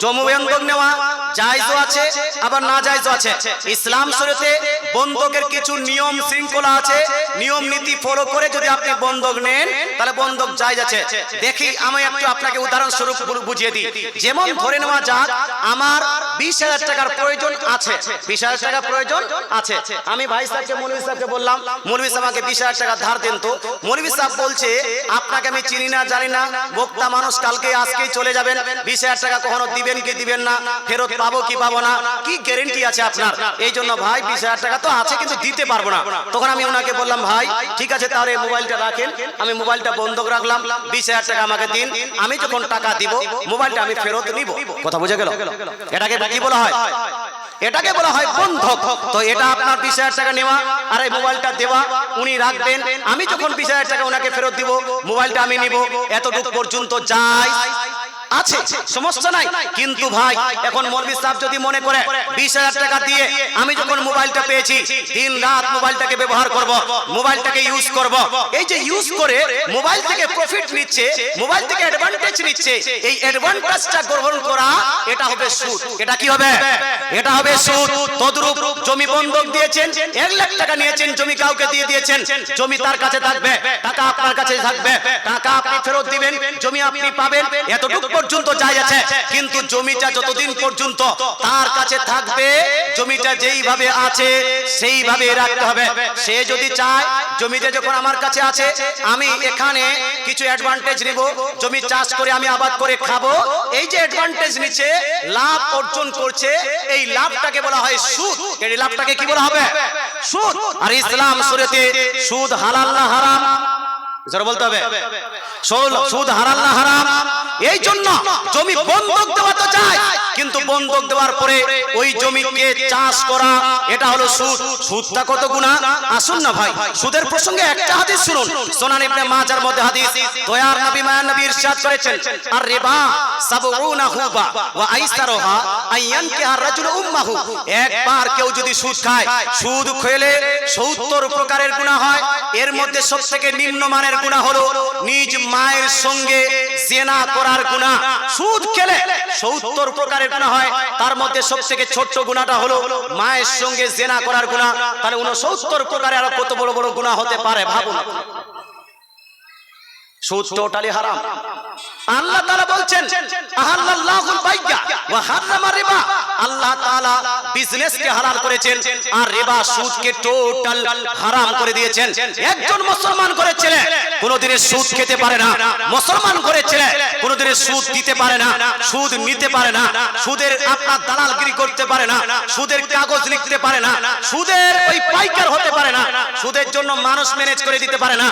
জমু বন্ধক নেওয়া আপনাকে উদাহরণস্বরূপ বু- বুঝিয়ে দিই। যেমন ধরে নেওয়া যাক, আমার বিশ হাজার টাকার প্রয়োজন আছে। বিশ হাজার প্রয়োজন আছে। আমি ভাই সাহেবকে সাহেবকে বললাম সাহেব আমাকে বিশ হাজার টাকা ধার দেন তো। সাহেব বলছে, আপনাকে আমি চিনি না, জানি না, বক্তা মানুষ কালকে আজকেই চলে যাবেন। বিশ হাজার টাকা কখনো দিবেন কি দিবেন না, ফেরত পাবো কি পাবো না? কি গ্যারেন্টি আছে আপনার? এই জন্য ভাই বিশ হাজার টাকা তো আছে কিন্তু দিতে পারব না। তখন আমি ওনাকে বললাম ভাই ঠিক আছে তাহলে মোবাইলটা রাখেন। আমি মোবাইলটা বন্ধক রাখলাম। বিশ হাজার টাকা আমাকে দিন। আমি যখন টাকা দিব মোবাইলটা আমি ফেরত নিব। কথা বুঝে গেল? এটাকে কি বলা হয়? এটাকে বলা হয় বন্ধক। তো এটা আপনার বিশ হাজার টাকা নেওয়া আর এই মোবাইলটা দেওয়া উনি রাখবেন। আমি যখন বিশ হাজার টাকা ওনাকে ফেরত দিব মোবাইলটা আমি নিব। এতটুকু পর্যন্ত যাই। আছে সমস্যা নাই। কিন্তু ভাই এখন মৌলভী সাহেব যদি মনে করে বিশ হাজার টাকা দিয়ে আমি যখন মোবাইলটা পেয়েছি দিন রাত মোবাইলটাকে ব্যবহার করব মোবাইলটাকে ইউজ করব। এই যে ইউজ করে মোবাইল থেকে প্রফিট নিচ্ছে মোবাইল থেকে অ্যাডভান্টেজ নিচ্ছে। এই অ্যাডভান্টেজটা গ্রহণ করা এটা হবে সুদ। এটা কি হবে? এটা হবে সুদ। তদ্রূপ জমি বন্ধক দিয়েছেন এক লাখ টাকা নিয়েছেন জমি কাউকে দিয়ে দিয়েছেন। জমি তার কাছে থাকবে টাকা আপনার কাছে থাকবে টাকা আপনি ফেরত দিবেন জমি আপনি পাবেন এতটুকু পর্যন্ত যাই আছে, কিন্তু জমিটা যতদিন পর্যন্ত তার কাছে থাকবে, জমিটা যেইভাবে আছে, সেইভাবে রাখতে হবে। সে যদি চায় জমিতে যখন আমার কাছে আছে, আমি এখানে কিছু অ্যাডভান্টেজ নিব। জমি চাষ করে আমি আবাদ করে খাব। এই যে অ্যাডভান্টেজ নিচ্ছে, লাভ অর্জন করছে, এই লাভটাকে বলা হয় সুদ। এই লাভটাকে কি বলা হবে? সুদ। আর ইসলাম শরীয়তে সুদ হালাল না হারাম? জোরে বলতে হবে। সুদ- সুদ হারাল না হারাম? এই জন্য জমি বন্ধক দেওয়া তো চায় কিন্তু বন্ধক দেওয়ার পরে ওই জমিকে চাষ করা এটা হলো সুদ। সুদটা কত গুণা? আসুন না ভাই সুদের প্রসঙ্গে একটা হাদিস শুনুন। সোনান ইবনে মাজার মধ্যে হাদিস দয়ার নবী মায়া নবী ইরশাদ করেছেন আর রিবা সাবউনা হুবা ওয়া আইসারুহা আইয়ানকি আর রাজুল উম্মাহু। একবার কেউ যদি সুদ খায় সুদ খেলে 70 প্রকারের গুনাহ হয়। এর মধ্যে সবথেকে নিম্নমানের গুনাহ হলো নিজ মায়ের সঙ্গে জেনা করার গুণা সুদ খেলে 70 প্রকারের গুণা হয়। তার মধ্যে সবথেকে ছোট্ট গুণাটা হলো মায়ের সঙ্গে জেনা করার গুণা তাহলে 69 প্রকারে আরও কত বড় বড় গুণা হতে পারে ভাবুন। সুদ টোটালি হারাম আল্লাহ তাআলা বলছেন আহাল্লাল্লাহুল বাইয়া ওয়া হারামা রিবা। আল্লাহ তাআলা বিজনেসকে হালাল করেছেন আর রিবা সুদকে টোটাল হারাম করে দিয়েছেন। একজন মুসলমান করে ছেলে কোনোদিনের সুদ খেতে পারে না। মুসলমান করে ছেলে কোনোদিনের সুদ দিতে পারে না। সুদ নিতে পারে না। সুদের আপনার দালালগিরি করতে পারে না। সুদের কাগজ লিখতে পারে না। সুদের ওই পাইকার হতে পারে না। সুদের জন্য মানুষ ম্যানেজ করে দিতে পারে না।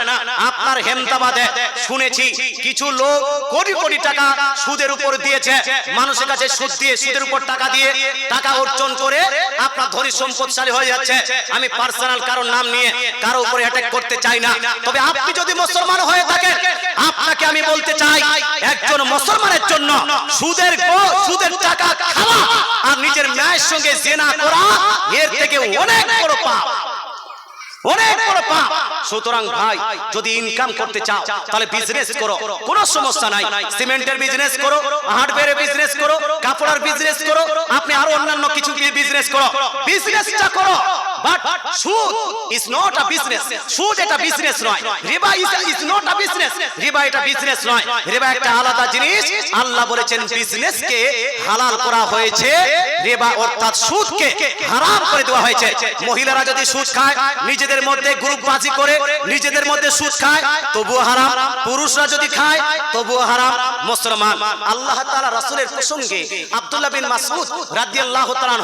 আপনার হেমতাবাদে শুনেছি, কিছু লোক কোটি কোটি টাকা সুদের উপর দিয়েছে। মানুষের কাছে সুদ দিয়ে, সুদের উপর টাকা দিয়ে, টাকা অর্জন করে আপনার ধনী সম্পদশালী হয়ে যাচ্ছে। আমি পার্সোনাল কারোর নাম নিয়ে কারও উপরে অ্যাটাক করতে চাই না। তবে আপনি যদি মুসলমান হয়ে থাকেন, আপনাকে আমি বলতে চাই, একজন মুসলমানের জন্য সুদের সুদের টাকা খাওয়া আর নিজের মায়ের সঙ্গে জেনা করা, এর থেকে অনেক বড় পাপ। অনেক বড় পাপ। সুতরাং ভাই যদি ইনকাম করতে চাও তাহলে বিজনেস করো কোনো সমস্যা নাই। সিমেন্টের বিজনেস করো হার্ডওয়্যারের বিজনেস করো কাপড়ের বিজনেস করো আপনি আরও অন্যান্য কিছু বিজনেস করো বিজনেসটা করো। বাট সুদ ইজ নট আ বিজনেস সুদ এটা বিজনেস নয় রিবা ইজ নট আ বিজনেস রিবা এটা বিজনেস নয় রিবা একটা আলাদা জিনিস। আল্লাহ বলেছেন, বিজনেসকে হালাল করা হয়েছে। রিবা অর্থাৎ সুদকে হারাম করে দেওয়া হয়েছে। মহিলারা যদি সুদ খায়, নিজেদের মধ্যে গ্রুপবাজি করে, নিজেদের মধ্যে সুদ খায়, তবুও হারাম। পুরুষরা যদি খায়, তবুও হারাম। মুসলমান, আল্লাহ তাআলা রাসূলের প্রসঙ্গে আব্দুল্লাহ বিন মাসউদ রাদিয়াল্লাহু তাআলা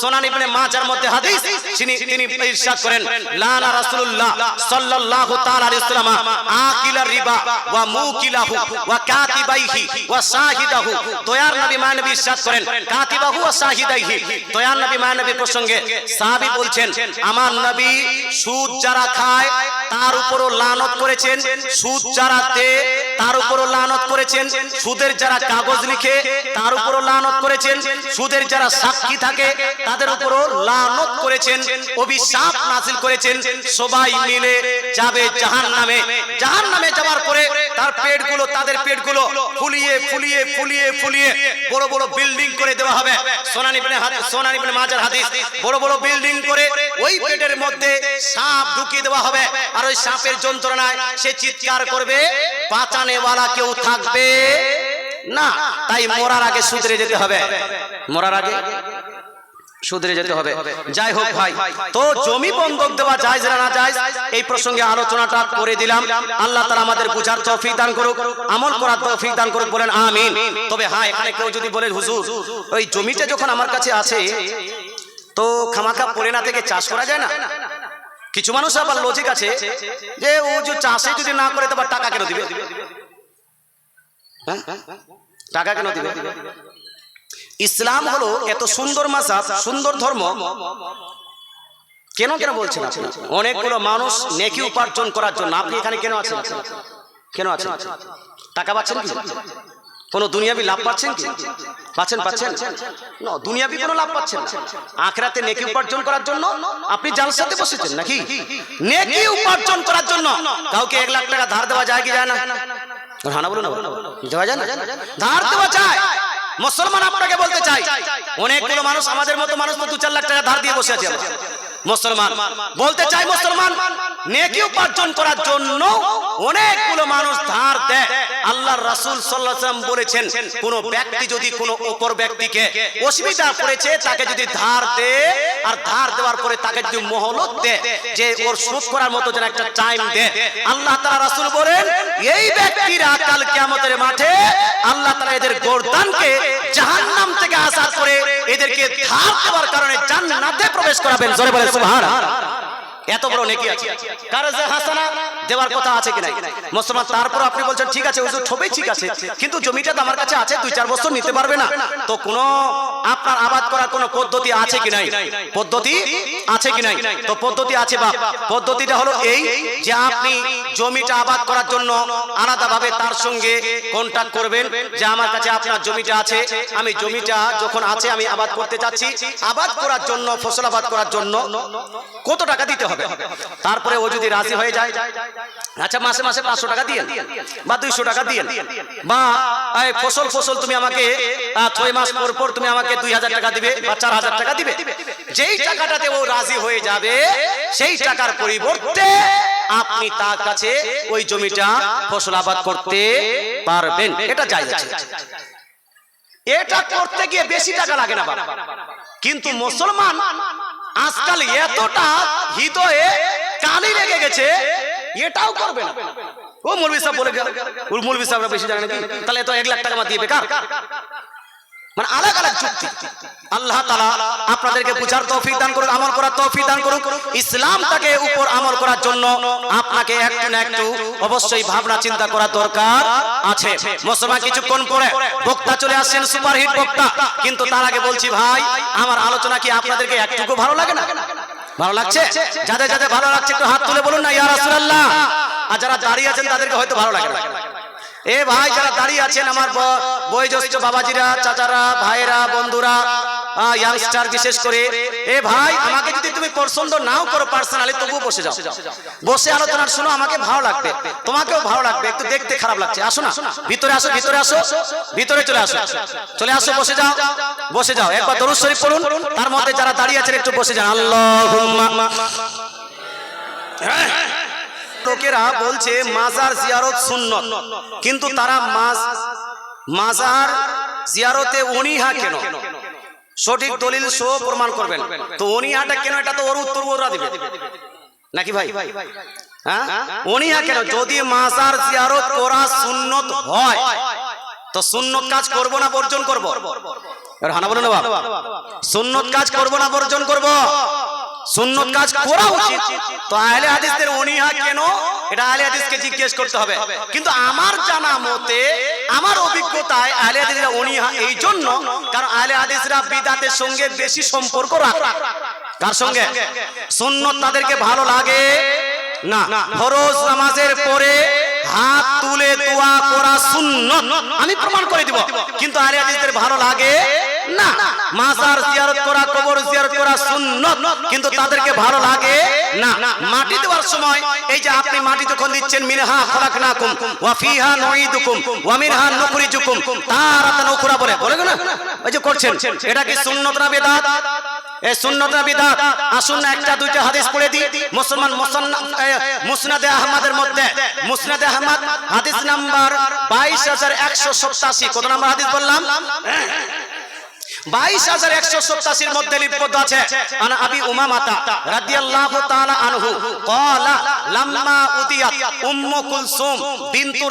সুনান ইবনে মাজার মধ্যে হাদিস তিনি তিনি ইরশাদ করেন লানা রাসূলুল্লাহ সাল্লাল্লাহু তাআলা আলাইহি ওয়াসাল্লাম আকিলার রিবা ওয়া মুকিলাহু ওয়া কাতিবাইহি ওয়া শাহিদাহু। দয়ার নবী মানবী ইরশাদ করেন, কাতিবাহু ওয়া শাহিদাইহি। দয়ার নবী মানবী প্রসঙ্গে সাহাবী বলছেন, আমার নবী সুদ যারা খায়, তার উপরও লানত করেছেন, সুদ যারা দেয় তার উপরও লানত করেছেন। সুদের যারা কাগজ লিখে, তার উপরও লানত করেছেন। সুদের যারা সাক্ষী থাকে, তাদের উপরও লানত করেছেন। অভিশাপ নাসিল করেছেন। সবাই মিলে যাবে জাহান নামে জাহান নামে যাওয়ার পরে তার পেটগুলো, তাদের পেটগুলো ফুলিয়ে ফুলিয়ে ফুলিয়ে ফুলিয়ে বড় বড় বিল্ডিং করে দেওয়া হবে। সোনানি ইবনে সোনানি ইবনে মাজার হাদিস। বড় বড় বিল্ডিং করে ওই পেটের মধ্যে সাপ ঢুকিয়ে দেওয়া হবে। আর ওই সাপের যন্ত্রণায় সে চিৎকার করবে বাঁচানেওয়ালা কেউ থাকবে? না। তাই মরার আগে সুধরে যেতে হবে। মরার আগে সুধরে যেতে হবে। যাই হোক ভাই, তো জমি বন্ধক দেওয়া যায় না যায় এই প্রসঙ্গে আলোচনাটা করে দিলাম। আল্লাহ তারা আমাদের বুঝার তৌফিক দান করুক, আমল করার তৌফিক দান করুক, বলেন আমিন। তবে হ্যাঁ এখানে কেউ যদি বলে হুজুর, ওই জমিটা যখন আমার কাছে আছে, তো খামাখা পড়ে না থেকে চাষ করা যায় না? কিছু মানুষ আবার লজিক আছে যে ও যে চাষে যদি না করে তো টাকা কেন দিবে? টাকা কেন দিবে? ইসলাম হলো এত সুন্দর মাসাব সুন্দর ধর্ম। কেন কেন বলছেন অনেকগুলো মানুষ নেকি উপার্জন করার জন্য। আপনি এখানে কেন আছেন? কেন আছেন? টাকা পাচ্ছেন কি? কোনো দুনিয়াবি লাভ পাচ্ছেন কি? পাচ্ছেন পাচ্ছেন? না, দুনিয়াবি কোনো লাভ পাচ্ছেন আখরাতে নেকি উপার্জন করার জন্য আপনি জালসাতে বসেছেন নাকি? নেকি উপার্জন করার জন্য কাউকে এক লাখ টাকা ধার দেওয়া যায় কি যায় না? হানা বলুন না। যায় না। ধার দেওয়া চায় মুসলমান আপনাকে বলতে চাই। অনেকগুলো মানুষ আমাদের মতো মানুষ তো দু চার লাখ টাকা ধার দিয়ে বসে আছে মুসলমান। বলতে চাই মুসলমান। নেকি উপার্জন করার জন্য অনেকগুলো মানুষ ধার দেয়। আল্লাহর রাসূল সাল্লাল্লাহু আলাইহি ওয়াসাল্লাম বলেছেন, কোন ব্যক্তি যদি কোন অপর ব্যক্তিকে অসুবিধা করেছে, তাকে যদি ধার দে, আর ধার দেওয়ার পরে তাকে যদি মহলত দে, যে ওর শোধ করার মতো যেন একটা টাইম দে। আল্লাহ তাআলা রাসূল বলেন, এই ব্যক্তিরা কাল কিয়ামতের মাঠে আল্লাহ তাআলা এদের গর্দানকে জাহান্নাম থেকে আসাদ করে এদেরকে ধার দেওয়ার কারণে জান্নাতে প্রবেশ করাবেন। জোরে বলে সুবহানাল্লাহ। এত বড় নেকি আছে? কারজে হাসানা দেওয়ার কথা আছে কি নাই? মুসলমান তারপর আপনি বলছেন, ঠিক আছে, হুজুর ছবি ঠিক আছে, কিন্তু জমিটা তো আমার কাছে আছে, দুই চার বছর নিতে পারবে না। তো কোন আপনার আবাদ করার কোন পদ্ধতি আছে কি নাই? পদ্ধতি আছে কি নাই? তো পদ্ধতি আছে বা পদ্ধতিটা হলো এই যে আপনি জমিটা আবাদ করার জন্য আলাদাভাবে তার সঙ্গে কন্ট্যাক্ট করবেন যে আমার কাছে আপনার জমিটা আছে, আমি জমিটা যখন আছে, আমি আবাদ করতে চাচ্ছি আবাদ করার জন্য, ফসল আবাদ করার জন্য কত টাকা দিতে হবে? তারপরে ও যদি রাজি হয়ে যায় আচ্ছা মাসে মাসে পাঁচশো টাকা দিয়ে। বা দুইশো টাকা দিয়ে। বা ফসল ফসল তুমি আমাকে ছয় মাস পর পর তুমি আমাকে দুই হাজার টাকা দিবে বা চার হাজার টাকা দিবে। যেই টাকাটাতে ও রাজি হয়ে যাবে সেই টাকার পরিবর্তে আপনি তার কাছে ওই জমিটা ফসল আবাদ করতে পারবেন। এটা যাই আছে। এটা করতে গিয়ে বেশি টাকা লাগে না কিন্তু মুসলমান আজকাল এতটা হৃদয়ে কালি লেগে গেছে, এটাও করবে না। ও মুরবি সাহেব বলে গেল। মুরবি সাহেবরা বেশি জানে তাহলে তো এক লাখ টাকা দিয়ে বেকার। মানে আলাদা আলাদা যুক্তি। আল্লাহ তাআলা আপনাদেরকে বুঝার তৌফিক দান করুক আমল করার তৌফিক দান করুক ইসলামটাকে উপর আমল করার জন্য আপনাকে একটু না একটু অবশ্যই ভাবনা চিন্তা করা দরকার আছে। মুসলমান কিছুক্ষণ পরে বক্তা চলে আসছেন, সুপারহিট বক্তা। কিন্তু তার আগে বলছি ভাই, আমার আলোচনা কি আপনাদেরকে একটুকু ভালো লাগে না? ভালো লাগছে? যাদের যাদের ভালো লাগছে, একটু হাত তুলে বলুন না, ইয়া রাসূলুল্লাহ। আর যারা দাঁড়িয়ে আছেন, তাদেরকে হয়তো ভালো লাগে না। এ ভাই যারা দাঁড়িয়ে আছেন আমার বয়োজ্যেষ্ঠ বাবাজিরা, চাচারা ভাইরা বন্ধুরা ইয়াংস্টার বিশেষ করে, এ ভাই, আমাকে যদি তুমি পছন্দ নাও করো পার্সোনালি তবুও বসে যাও। বসে আলোচনা শুনো, আমাকে ভালো লাগবে। তোমাকেও ভালো লাগবে, একটু দেখতে খারাপ লাগছে। আসো না, ভিতরে আসো ভিতরে আসো, ভিতরে চলে আসো। চলে আসো, বসে যাও বসে যাও। একবার দরুদ শরীফ পড়ুন, তার মধ্যে যারা দাঁড়িয়ে আছেন একটু বসে যান। আল্লাহুম্মা। লোকেরা বলছে, মাজার জিয়ারত সুন্নত। কিন্তু তারা মাজার জিয়ারতে অনিহা কেন? সঠিক দলিল সহ প্রমাণ করবেন। তো অনিহাটা কেন? এটা তো ওর উত্তর ওরা দিবে। নাকি ভাই? হ্যাঁ? অনিহা কেন? যদি মাজার জিয়ারত করা সুন্নত হয়, তো সুন্নত কাজ করব না বর্জন করব? হানা বলুন না বাপ। সুন্নত কাজ করব না বর্জন করব? সুন্নত কাজ করা উচিত। তো আহলে হাদিসদের অনিহা কেন? এটা আহলে হাদিসকে জিজ্ঞেস করতে হবে। কিন্তু আমার জানা মতে আমার অভিজ্ঞতায় আহলে হাদিসরা অনিহা এই জন্য কারণ আহলে হাদিসরা বিদাতের সঙ্গে বেশি সম্পর্ক রাখে। কার সঙ্গে? সুন্নত তাদেরকে ভালো লাগে? না। ফরজ নামাজের পরে হাত তুলে দোয়া করা সুন্নত। আমি প্রমাণ করে দিব। কিন্তু আহলে হাদিসদের ভালো লাগে? না মাজার জিয়ারত করা কবর জিয়ারত করা সুন্নত কিন্তু তাদেরকে ভালো লাগে না মাটি দেওয়ার সময় এই যে আপনি মাটি যখন দিচ্ছেন মিনহা খলাকনাকুম ওয়া ফিহা নুঈদুকুম ওয়া মিনহা নুখরিজুকুম তারাতান উখরা বলে বলে না ওই যে করছেন এটা কি সুন্নত না বেদাত এই সুন্নত না বিদাত আসুন না একটা দুইটা হাদিস পড়ে দিই মুসলমান মুসনাদে আহমদের মধ্যে মুসনাদে আহমদ হাদিস নাম্বার বাইশ হাজার একশো সপ্তাশি কত নাম্বার হাদিস বললাম বাইশ হাজার একশো সপ্তাশির মধ্যে লিপিবদ্ধ আছে। আন আবি উমামাতা রাদিয়াল্লাহু তাআলা আনহু। ক্বালা লাম্মা উম্মু কুলসুম বিনতু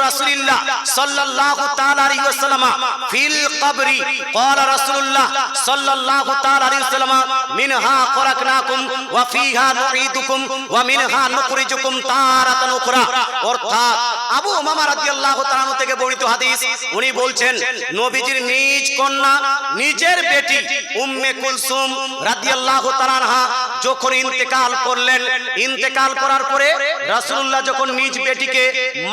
সাল্লাল্লাহু তাআলা আলাইহি ওয়াসাল্লাম ফিল কবরি। ক্বালা রাসূলুল্লাহ সাল্লাল্লাহু তাআলা আলাইহি ওয়াসাল্লাম, মিনহা খলাকনাকুম ওয়া ফিহা ওয়া মিনহা নুখরিজুকুম তারাতান উখরা। অর্থাৎ আবু উমামা রাদিয়াল্লাহু তাআলা থেকে বর্ণিত হাদিস, উনি বলছেন, নবীজির নিজ কন্যা, নিজের বেটি উম্মে কুলসুম রাদিয়াল্লাহু তাআলা যখন ইন্তেকাল করলেন, ইন্তেকাল করার পরে রাসূলুল্লাহ যখন নিজ বেটিকে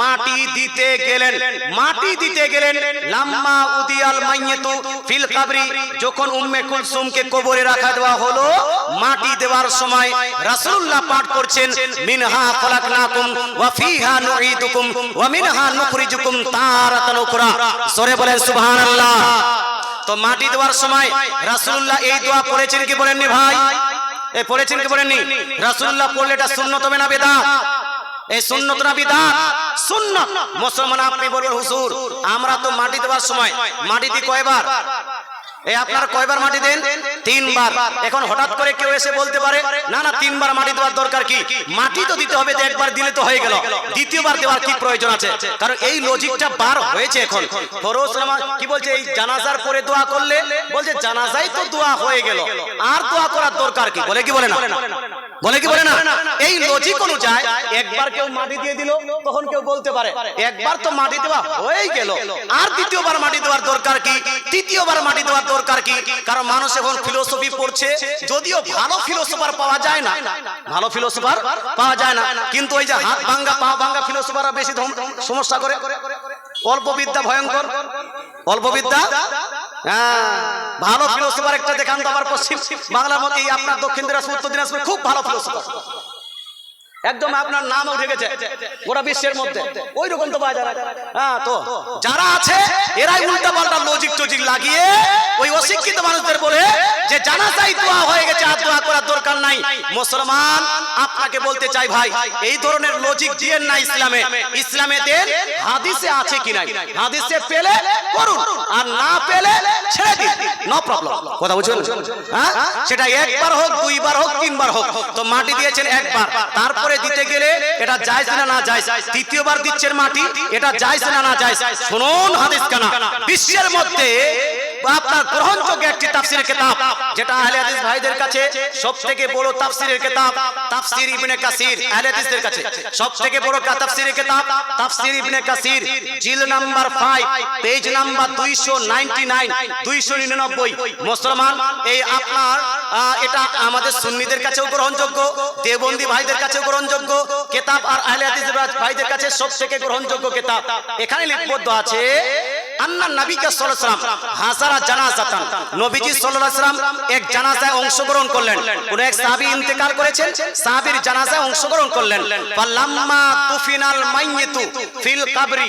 মাটি দিতে গেলেন মাটি দিতে গেলেন লাম্মা উদিয়াল মাইয়াতু ফিল কাবরি যখন উম্মে কুলসুমকে কবরে রাখা দেওয়া হলো মাটি দেওয়ার সময় রাসূলুল্লাহ পাঠ করছেন মিনহা খলাকনাকুম ওয়া ফিহা নুঈদুকুম ওয়া মিনহা নুখরিজুকুম তারাতান উখরা। জোরে বলেন সুবহানাল্লাহ। তো মাটি দেওয়ার সময় রাসূলুল্লাহ এই দোয়া পড়েছেন কি বলেননি ভাই? এই পড়েছেন কি পড়েননি? রাসূলুল্লাহ পড়লে এটা সুন্নত হবে না বেদাত? এই সুন্নত না বিদাত? সুন্নত। মুসলমান আপনি বলবেন, হুজুর, আমরা তো মাটি দেওয়ার সময়, মাটি দিই কয়বার? এই কয়বার মাটি দেন? তিনবার। এখন হঠাৎ করে কেউ এসে বলতে পারে, না না, তিনবার মাটি দেওয়ার দরকার কি? মাটি তো দিতে হবে একবার দিলে তো হয়ে গেল। দ্বিতীয়বার দেওয়ার কি প্রয়োজন আছে? কারণ এই লজিকটা বার হয়েছে এখন। কি বলছে? এই জানাজার পরে দোয়া করলে? বলছে জানাজাই তো দোয়া হয়ে গেল। আর দোয়া করার দরকার কি? বলে কি বলে না? বলে কি বলে না? এই লজিক অনুযায়ী একবার কেউ মাটি দিয়ে দিল তখন কেউ বলতে পারে একবার তো মাটি দেওয়া হয়ে গেল। আর দ্বিতীয়বার মাটি দেওয়ার দরকার কি? তৃতীয়বার মাটি দেওয়ার দরকার কি? কারণ মানুষ এখন ফিলোসফি পড়ছে যদিও ভালো ফিলোসফার পাওয়া যায় না। ভালো ফিলোসফার পাওয়া যায় না। কিন্তু ওই যে হাত ভাঙ্গা পা ভাঙ্গা ফিলোসফাররা বেশি সমস্যা করে। অল্প বিদ্যা ভয়ঙ্কর। অল্প বিদ্যা ভালো ফিলোসফার একটা দেখান তো আমার পশ্চিম বাংলার মধ্যে আপনার দক্ষিণ দিনাজপুর, উত্তর দিনাজপুর খুব ভালো ফিলোসফার একদম আপনার নাম উঠে গেছে। গোটা বিশ্বের মধ্যে। ওই রকম তো বাজার হ্যাঁ তো যারা আছে এরাই উল্টা পাল্টা লজিক টজিক লাগিয়ে ওই অশিক্ষিত মানুষদের বলে যে জানাজাই দোয়া হয়ে গেছে আর দোয়া করার দরকার নাই। মুসলমান আপনাকে বলতে চাই ভাই এই ধরনের লজিক দিয়েন না ইসলামে। ইসলামে দেন হাদিসে আছে কি নাই হাদিসে পেলে করুন আর না পেলে ছেড়ে দিন। নো প্রবলেম কথা বুঝছেন হ্যাঁ? সেটা একবার হোক দুইবার হোক তিনবার হোক। তো মাটি দিয়েছেন একবার তারপরে দিতে গেলে এটা যায় না না জায়েজ তৃতীয়বার দিচ্ছেন মাটি, এটা জায়েজ না না জায়েজ শুনুন হাদিস কানা। বিশ্বের মধ্যে আপনার গ্রহণযোগ্য একটি তাফসিরের কিতাব, যেটা আহলে হাদিস ভাইদের কাছে সবথেকে বড় তাফসিরের কিতাব, তাফসির ইবনে কাসির, আহলে হাদিসদের কাছে সবথেকে বড় তাফসিরের কিতাব, তাফসির ইবনে কাসির, জিল নাম্বার 5 পেজ নাম্বার 299 299 মুসলমান, এই আপনার এটা আমাদের সুন্নিদের কাছেও গ্রহণযোগ্য দেবন্দি ভাইদের কাছেও গ্রহণযোগ্য, কিতাব আর আহলে ভাইদের কাছে সবথেকে গ্রহণযোগ্য কিতাব। এখানে লিপিবদ্ধ আছে আন্না নবীকে ওয়াসাল্লাম হাজারা জানাজাতান। নবীজি ওয়াসাল্লাম এক জানাজায় অংশগ্রহণ করলেন। কোন এক সাহাবী ইন্তেকাল করেছেন? সাহাবীর জানাজায় অংশগ্রহণ করলেন। ফালাম্মা তুফিনাল মাইয়িতু ফিল কবরি।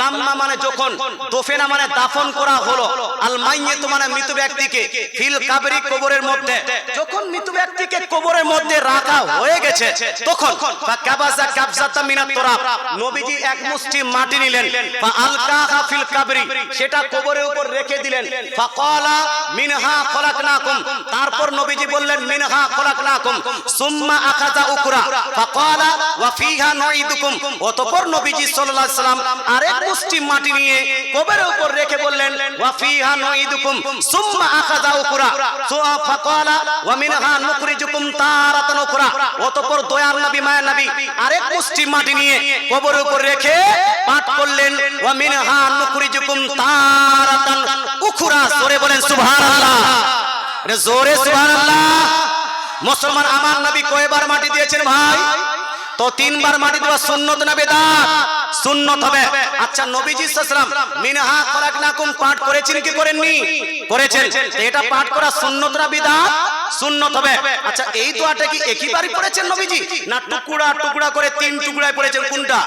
লাম্মা মানে যখন দফিনা মানে দাফন করা হলো, আল মাইয়িতু মানে মৃত ব্যক্তিকে ফিল কবরি কবরের মধ্যে। যখন মৃত ব্যক্তিকে কবরের মধ্যে রাখা হয়ে গেছে, তখন ফাকাবাজা কাবজাতা মিনাত নবীজি এক মুষ্টি মাটি নিলেন। ফা আলকাহা ফিল কবরি। সেটা কবরের উপর রেখে দিলেন। ফাকালা মিনহা খলাকনাকুম। তারপর নবীজি বললেন, মিনহা খলাকনাকুম। সুম্মা আখাযা উকরা ফাকালা ওয়া ফিহা নুঈদুকুম। অতঃপর নবীজি সাল্লাল্লাহু আলাইহি সাল্লাম আরেক মুষ্টি মাটি নিয়ে কবরের উপর রেখে বললেন, ওয়া ফিহা নুঈদুকুম। সুম্মা আখাযা উকরা সুআ ফাকালা ওয়া মিনহা নুখরিজুকুম তারাতান উকরা অতঃপর দয়ার নবী মায়ের নবী আরেক মুষ্টি মাটি নিয়ে কবরের উপর রেখে পাঠ করলেন, ওয়া মিনহা নুখরিজুকুম তারাতান উখরা, জোরে বলেন সুবহানাল্লাহ। এটা জোরে সুবহানাল্লাহ। মুসলমান আমার নবী কয়বার মাটি দিয়েছেন ভাই? তো তিনবার মাটি দেওয়া সুন্নত না বেদাত? সুন্নত হবে। আচ্ছা নবীজি সাল্লাম মিনহা পাঠ করেছেন কি করেননি? করেছেন। এটা পাঠ করা সুন্নত না বিদআত সুন্নত হবে। আচ্ছা এই দোয়াটা কি একইবারই পড়েছেন নবীজি? না টুকরা টুকরা করে তিন টুকরায় পড়েছেন কোনটা?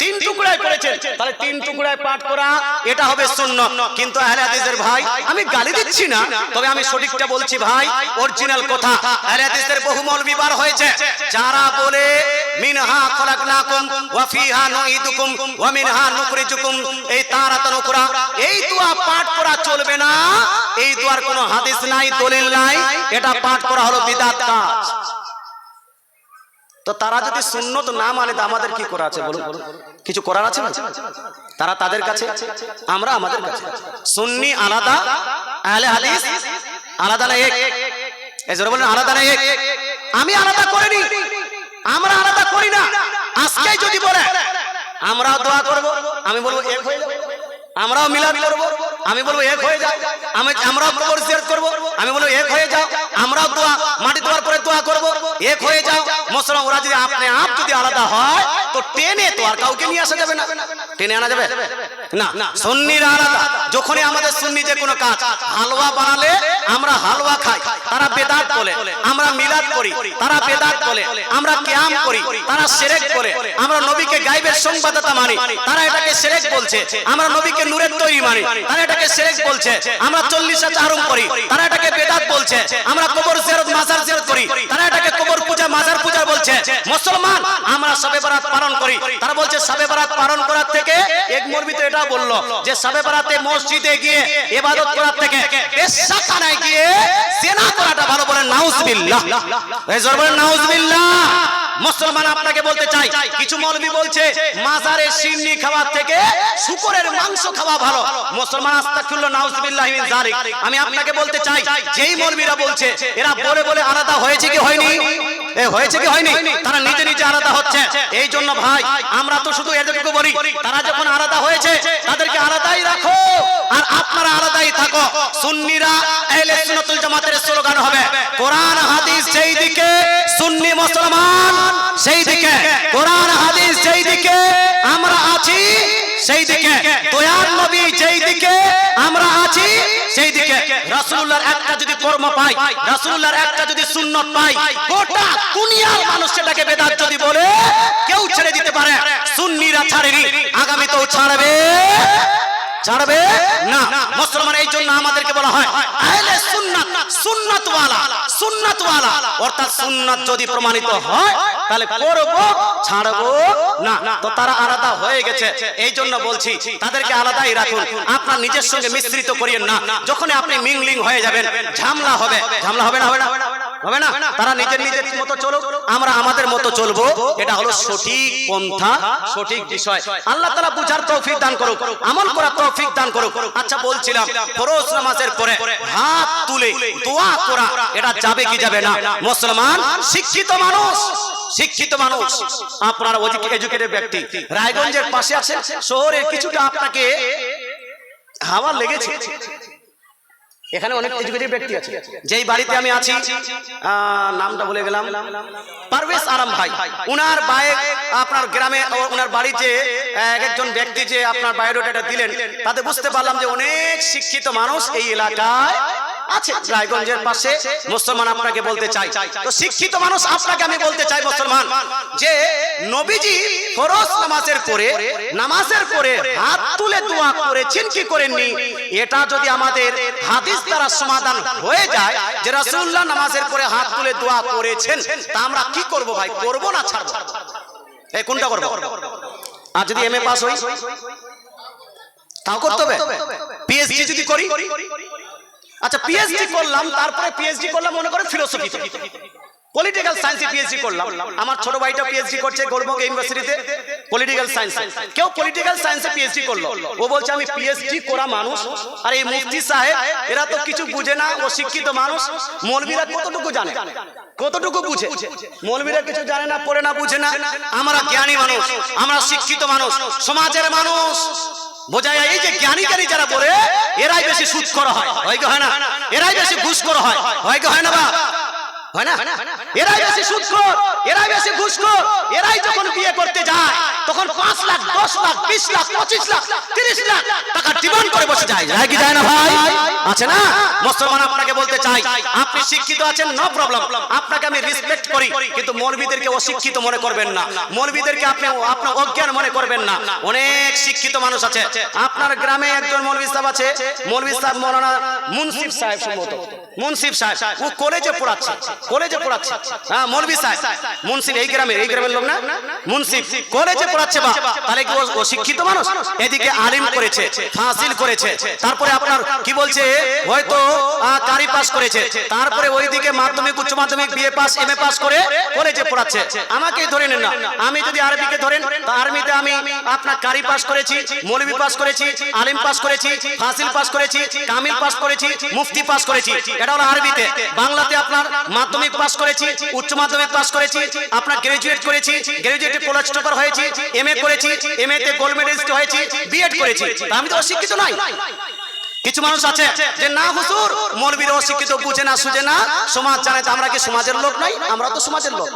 তিন টুকরায় পড়েছেন। তাহলে তিন টুকরায় পাঠ করা, এটা হবে সুন্নত। কিন্তু আহলে হাদিসের ভাই, আমি গালি দিচ্ছি না। তবে আমি সঠিকটা বলছি ভাই, অরিজিনাল কথা। আহলে হাদিসের বহু হয়েছে। যারা বলে, মিনহা খলাকনাকুম ওয়া ফিহা নুইদুকুম ওয়া মিনহা নুখরিজুকুম। এই তারাত নুকরা এই দোয়া পাঠ করা চলবে না। এই দোয়ার কোনো হাদিস নাই, দলিল নাই। এটা পাঠ করা হলো বিদআত কাজ। তো তারা যদি সুন্নত না মানে তো আমাদের কি করা আছে বলুন? কিছু করার আছে না? তারা তাদের কাছে, আমরা আমাদের কাছে। সুন্নি আলাদা, আহলে হাদিস আলাদা না এক? এই জোরে বলেন, আলাদা না এক? আমি আলাদা করিনি, আমরা আলাদা করি না। আজকে যদি বলে আমরাও দোয়া করব। আমি বলব, এক হয়ে আমরাও মিলাদ করব। আমি বলব, এক হয়ে যাও। আমি আমরাও কবর জিয়ারত করব। আমি বলব, এক হয়ে যাও। আমরাও দোয়া, মাটি দোয়ার পরে দোয়া করব। এক হয়ে যাও। মুসলমান ওরা যদি আপনি আপ যদি আলাদা হয়, তো টেনে তো আর কাউকে নিয়ে আসা যাবে না। টেনে আনা যাবে? না। সুন্নিরা আলাদা। যখনই আমাদের সুন্নি যে কোনো কাজ, হালুয়া বানালে আমরা হালুয়া খাই, তারা বেদাত বলে, আমরা মিলাদ করি, তারা বেদাত বলে, আমরা কিয়াম করি, তারা সেরেক বলে, আমরা নবীকে গাইবের সংবাদদাতা মানি, তারা এটাকে সেরেক বলছে, আমরা নবীকে নূরের তৈরি মানি, তারা এটাকে সেরেক বলছে, আমরা চল্লিশা চারুম করি, তারা এটাকে বেদাত বলছে, আমরা কবর জিয়ারত, মাজার জিয়ারত করি, তারা এটাকে কবর পূজা, মাজার পূজা বলছে, মুসলমান, আমরা সবে বরাত পালন করি, তারা বলছে সবে বরাত পালন করার থেকে এক মরবি তো এটা বলল যে সবে বরাতে মসজিদে গিয়ে ইবাদত করার থেকে পেশাখানায় গিয়ে সেনা করাটা ভালো বলেন মুসলমান আপনাকে বলতে চাই, কিছু বলছে সিন্নি খাওয়ার থেকে শুকরের মাংস খাওয়া ভালো। মুসলমান আস্তাগফিরুল্লাহ আমি আপনাকে বলতে চাই, যেই মৌলবিরা বলছে, এরা বলে বলে আলাদা হয়েছে কি হয়নি? হয়েছে কি হয়নি? তারা নিজে নিজে আলাদা হচ্ছে। এই জন্য ভাই আমরা তো শুধু এদেরকে বলি। তারা যখন আলাদা হয়েছে তাদেরকে আলাদাই রাখো। আর আপনারা আলাদাই থাকো। সুন্নিরা আহলে সুন্নাতুল জামাতের স্লোগান হবে। কোরআন হাদিস যেই দিকে সুন্নি মুসলমান সেই দিকে কোরআন হাদিস যেই দিকে আমরা আছি। সেই দিকে দয়ার নবী যেই দিকে আমরা আছি সেই দিকে রাসূলুল্লাহর একটা যদি কর্ম পাই রাসূলুল্লাহর একটা যদি সুন্নত পাই গোটা দুনিয়ার মানুষ সেটাকে বেদাত যদি বলে কেউ ছেড়ে দিতে পারে সুন্নিরা ছাড়েনি আগামীতেও ছাড়বে ছাড়বে? না মুসলমান এই জন্য আমাদেরকে বলা হয় আহলে সুন্নাত সুন্নাত ওয়ালা সুন্নাত ওয়ালা অর্থাৎ সুন্নাত যদি প্রমাণিত হয় তাহলে করব ছাড়ব না। তো তারা আলাদা হয়ে গেছে। এই জন্য বলছি তাদেরকে আলাদাই রাখুন। আপনার নিজের সঙ্গে মিশ্রিত করিয়েন না। যখন আপনি মিংলিং হয়ে যাবেন ঝামলা হবে। ঝামলা হবে না হবে না হবে না তারা নিজের নিজের মতো চলুক। আমরা আমাদের মতো চলবো। এটা হলো সঠিক পন্থা সঠিক বিষয়। আল্লাহ তাআলা বুঝার তৌফিক দান করুক। আমল করার তৌফিক দান করুক। আচ্ছা বলছিলাম ফরজ নামাজের পরে হাত তুলে দোয়া করা এটা যাবে কি যাবে না মুসলমান শিক্ষিত মানুষ শিক্ষিত মানুষ। আপনার এডুকেটেড ব্যক্তি। রায়গঞ্জের পাশে আছে। শহরের কিছুটা আপনাকে হাওয়া লেগেছে। এখানে অনেক এডুকেটেড ব্যক্তি আছে। যেই বাড়িতে আমি আছি নামটা বলে গেলাম। পারভেজ আরাম ভাই। উনার বায়ে আপনার গ্রামে ও উনার বাড়িতে এক একজন ব্যক্তি যে আপনার বায়োডাটা দিলেন, তাতে বুঝতে পারলাম যে অনেক শিক্ষিত মানুষ এই এলাকায় আছে রায়গঞ্জের পাশে মুসলমান আপনাকে বলতে চাই। তো শিক্ষিত মানুষ আপনাকে আমি বলতে চাই মুসলমান যে নবীজি ফরজ নামাজের পরে নামাজের পরে হাত তুলে দোয়া করেছেন কি করেননি। এটা যদি আমাদের হাদিস দ্বারা সমাধান হয়ে যায় যে রাসূলুল্লাহ নামাজের পরে হাত তুলে দোয়া করেছেন তা আমরা কি করব ভাই? করব না ছাড়ব? এই কোনটা করব? আর যদি এমএ পাস হই? তাও করতে হবে? পিএইচডি যদি করি? আচ্ছা পিএইচডি করলাম তারপরে পিএইচডি করলাম মনে করে ফিলোসফি পলিটিক্যাল সায়েন্সে পিএইচডি করলাম আমার ছোট ভাইটা পিএইচডি করছে গোলবঙ্গ ইউনিভার্সিটিতে পলিটিক্যাল সায়েন্স কেউ পলিটিক্যাল সায়েন্সে পিএইচডি করল ও বলছে আমি পিএইচডি করা মানুষ আর এই মুফতি সাহেব এরা তো কিছু বুঝে না ও শিক্ষিত মানুষ মৌলবীরা কতটুকু জানে কতটুকু বুঝে মৌলবীরা কিছু জানে না পড়ে না বুঝে না আমরা জ্ঞানী মানুষ আমরা শিক্ষিত মানুষ সমাজের মানুষ বোঝা যায় এই যে জ্ঞানী জ্ঞানী যারা বলে, এরাই বেশি সুদ করা হয় হয় না? এরাই বেশি ঘুষ করা হয় হয় হয় না বা? হয় না? এরাই বেশি সুদখোর এরাই বেশি ঘুষখোর এরাই যখন বিয়ে করতে যায় তখন পাঁচ লাখ দশ লাখ বিশ লাখ পঁচিশ লাখ তিরিশ লাখ টাকা ডিমান্ড করে বসে যায়। যায় কি যায় না ভাই? আছে না? মুসলমান আপনাকে বলতে চাই আপনি শিক্ষিত আছেন নো প্রবলেম আপনাকে আমি রেসপেক্ট করি কিন্তু মৌলবীদেরকে অশিক্ষিত মনে করবেন না। মৌলবীদেরকে আপনি আপনার অজ্ঞান মনে করবেন না। অনেক শিক্ষিত মানুষ আছে। আপনার গ্রামে একজন মৌলবী সাহেব আছে। মৌলবী সাহেব মৌলানা মুন্সিফ সাহেব সম্ভবত। মুন্সিফ সাহেব, ও কলেজে পড়াচ্ছে কলেজে পড়াচ্ছে। হ্যাঁ মৌলবী সাহেব, মুন্সিফ, এই গ্রামের এই গ্রামের লোক না? মুন্সিফ, কলেজে পড়াচ্ছে বা? তাহলে কি ও অশিক্ষিত মানুষ? এদিকে আলিম করেছে করেছে, তারপরে আপনার কি বলছে? হয়তো কারি পাস করেছে, তারপরে মাধ্যমিক, উচ্চ মাধ্যমিক, BA pass, M A pass করে কলেজে পড়াচ্ছে। ধরে নেন না। আমি যদি আরবিকে ধরেন, তো আরবিতে আমি আপনার কারি পাস করেছি মৌলবি পাস করেছি, আলিম পাস করেছি, ফাসিল পাস করেছি, কামিল পাস করেছি, মুফতি পাস করেছি। এটা হলো আরবিতে বাংলাতে আপনার মাধ্যমিক পাস করেছি, উচ্চ মাধ্যমিক পাস করেছি, আপনার গ্রাজুয়েট করেছি গ্রাজুয়েটে কলেজ টপার হয়েছি এম এ করেছি এমএ তে গোল্ড মেডেলিস্ট হয়েছি বিএড করেছি। আমি তো অশিক্ষিত নই। কিছু মানুষ আছে যে, না হুজুর, মৌলবীর অশিক্ষিত বুঝে না, সুঝে না। সমাজ জানে আমরা কি সমাজের লোক নাই? আমরা তো সমাজের লোক।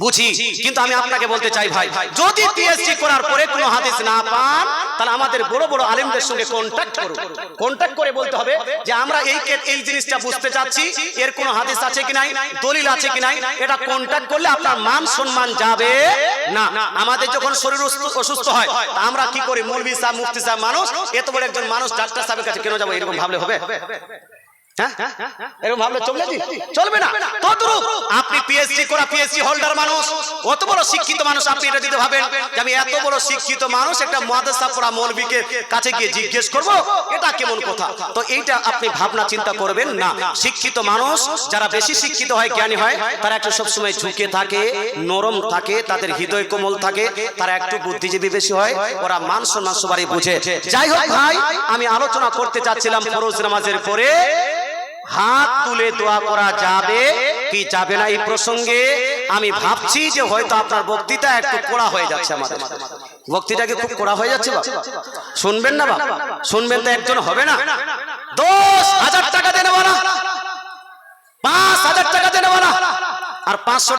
বুঝি, কিন্তু আমি আপনাকে বলতে চাই ভাই, যদি পিএসসি করার পরে কোনো হাদিস না পান, তাহলে আমাদের বড় বড় আলেমদের সঙ্গে কন্ট্যাক্ট করুন। কন্ট্যাক্ট করে বলতে হবে যে আমরা এই এই জিনিসটা বুঝতে চাচ্ছি, এর কোনো হাদিস আছে কি নাই, দলিল আছে কি নাই, এটা কন্ট্যাক্ট করলে আপনার মান সম্মান যাবে না। আমাদের যখন শরীর অসুস্থ- হয় আমরা কি করি? মৌলভী সাহেব, মুফতি সাহেব, মানুষ, এত বড় একজন মানুষ, ডাক্তার সাহেবের কাছে কেন যাব? এরকম ভাবলে হবে? এরকম ভাবলে চলবে চলবে না। আপনি পিএইচডি করা পিএইচডি হোল্ডার মানুষ অত বড় শিক্ষিত মানুষ আপনি এটা ভাবেন যে আমি এত বড় শিক্ষিত মানুষ একটা মাদ্রাসা পড়া কাছে গিয়ে জিজ্ঞেস করব, এটা কেমন কথা? তো এইটা আপনি ভাবনা চিন্তা করবেন না। শিক্ষিত মানুষ, যারা বেশি শিক্ষিত হয়, জ্ঞানী হয়, তারা একটু সবসময় ঝুঁকে থাকে, নরম থাকে, তাদের হৃদয় কোমল থাকে, তারা একটু বুদ্ধিজীবী বেশি হয়, ওরা মান সম্মান সবারই বুঝে। যাই হোক ভাই, আমি আলোচনা করতে চাচ্ছিলাম ফরোজ নামাজের পরে। হাত তুলে দোয়া করা যাবে? কি যাবে না এই প্রসঙ্গে? আমি ভাবছি যে হয়তো আপনার বক্তৃতা একটু কোড়া হয়ে যাচ্ছে আমাদের। বক্তৃতা কি খুব কোড়া হয়ে যাচ্ছে বাবা? শুনবেন না বাবা? শুনবেন তো একজন হবে না? দশ হাজার টাকা দেনে পাঁচ হাজার টাকা দেনে আর পাঁচশো